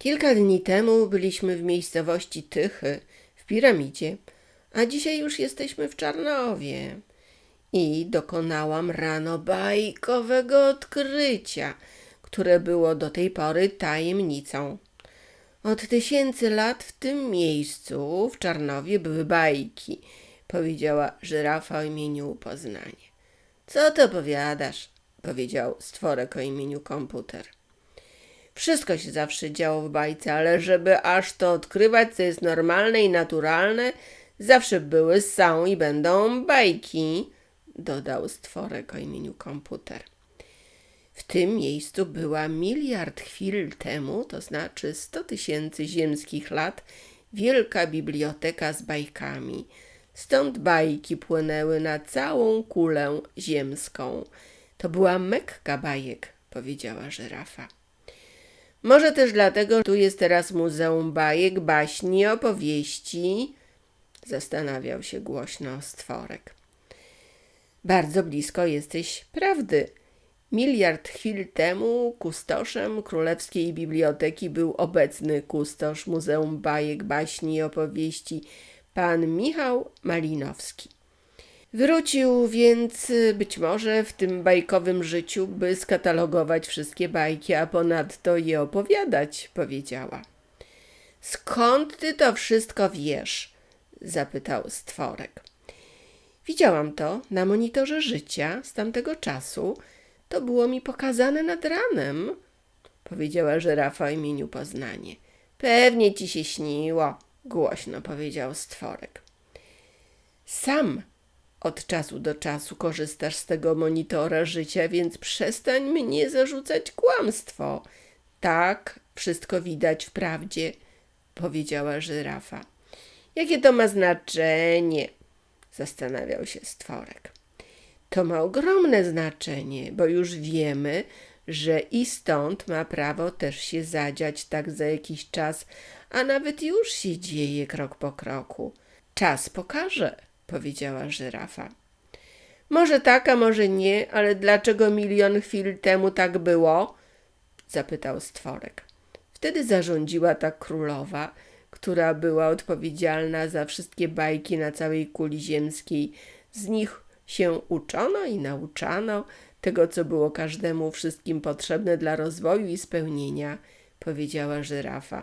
Kilka dni temu byliśmy w miejscowości Tychy, w piramidzie, a dzisiaj już jesteśmy w Czarnowie. I dokonałam rano bajkowego odkrycia, które było do tej pory tajemnicą. Od tysięcy lat w tym miejscu, w Czarnowie, były bajki, powiedziała żyrafa o imieniu Poznanie. Co to powiadasz? powiedział stworek o imieniu komputer. Wszystko się zawsze działo w bajce, ale żeby aż to odkrywać, co jest normalne i naturalne, zawsze były, są i będą bajki, dodał stworek o imieniu komputer. W tym miejscu była miliard chwil temu, to znaczy sto tysięcy ziemskich lat, wielka biblioteka z bajkami. Stąd bajki płynęły na całą kulę ziemską. To była Mekka bajek, powiedziała żyrafa. Może też dlatego, że tu jest teraz Muzeum Bajek, Baśni, Opowieści, zastanawiał się głośno stworek. Bardzo blisko jesteś prawdy. Miliard chwil temu kustoszem Królewskiej Biblioteki był obecny kustosz Muzeum Bajek, Baśni i Opowieści, pan Michał Malinowski. Wrócił więc y, być może w tym bajkowym życiu, by skatalogować wszystkie bajki, a ponadto je opowiadać, powiedziała. Skąd ty to wszystko wiesz? zapytał stworek. Widziałam to na monitorze życia z tamtego czasu. To było mi pokazane nad ranem, powiedziała żyrafa o imieniu Poznanie. Pewnie ci się śniło, głośno powiedział stworek. Sam od czasu do czasu korzystasz z tego monitora życia, więc przestań mnie zarzucać kłamstwo. Tak, wszystko widać w prawdzie, powiedziała żyrafa. Jakie to ma znaczenie? zastanawiał się stworek. To ma ogromne znaczenie, bo już wiemy, że i stąd ma prawo też się zadziać tak za jakiś czas, a nawet już się dzieje krok po kroku. Czas pokaże, powiedziała żyrafa. Może tak, a może nie, ale dlaczego milion chwil temu tak było? zapytał stworek. Wtedy zarządziła ta królowa, która była odpowiedzialna za wszystkie bajki na całej kuli ziemskiej. Z nich się uczono i nauczano tego, co było każdemu wszystkim potrzebne dla rozwoju i spełnienia, powiedziała żyrafa.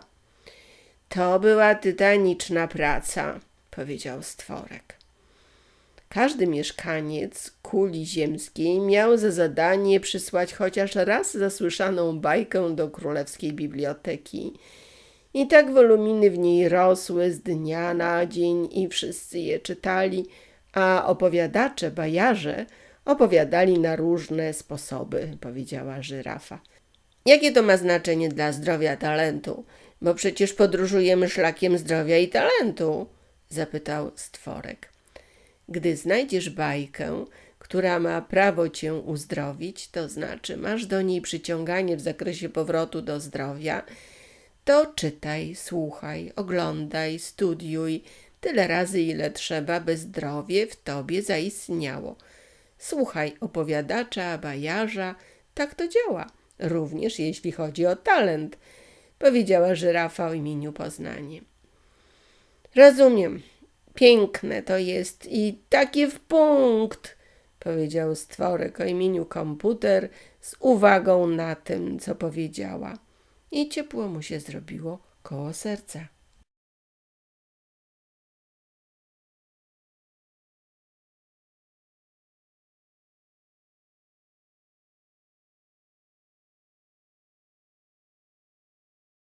To była tytaniczna praca, powiedział stworek. Każdy mieszkaniec kuli ziemskiej miał za zadanie przysłać chociaż raz zasłyszaną bajkę do królewskiej biblioteki. I tak woluminy w niej rosły z dnia na dzień i wszyscy je czytali, a opowiadacze, bajarze opowiadali na różne sposoby, powiedziała żyrafa. Jakie to ma znaczenie dla zdrowia talentu? Bo przecież podróżujemy szlakiem zdrowia i talentu, zapytał stworek. Gdy znajdziesz bajkę, która ma prawo cię uzdrowić, to znaczy masz do niej przyciąganie w zakresie powrotu do zdrowia, to czytaj, słuchaj, oglądaj, studiuj tyle razy, ile trzeba, by zdrowie w tobie zaistniało. Słuchaj opowiadacza, bajarza, tak to działa, również jeśli chodzi o talent, powiedziała żyrafa o imieniu Poznanie. Rozumiem, piękne to jest i takie w punkt, powiedział stworek o imieniu komputer z uwagą na tym, co powiedziała. I ciepło mu się zrobiło koło serca.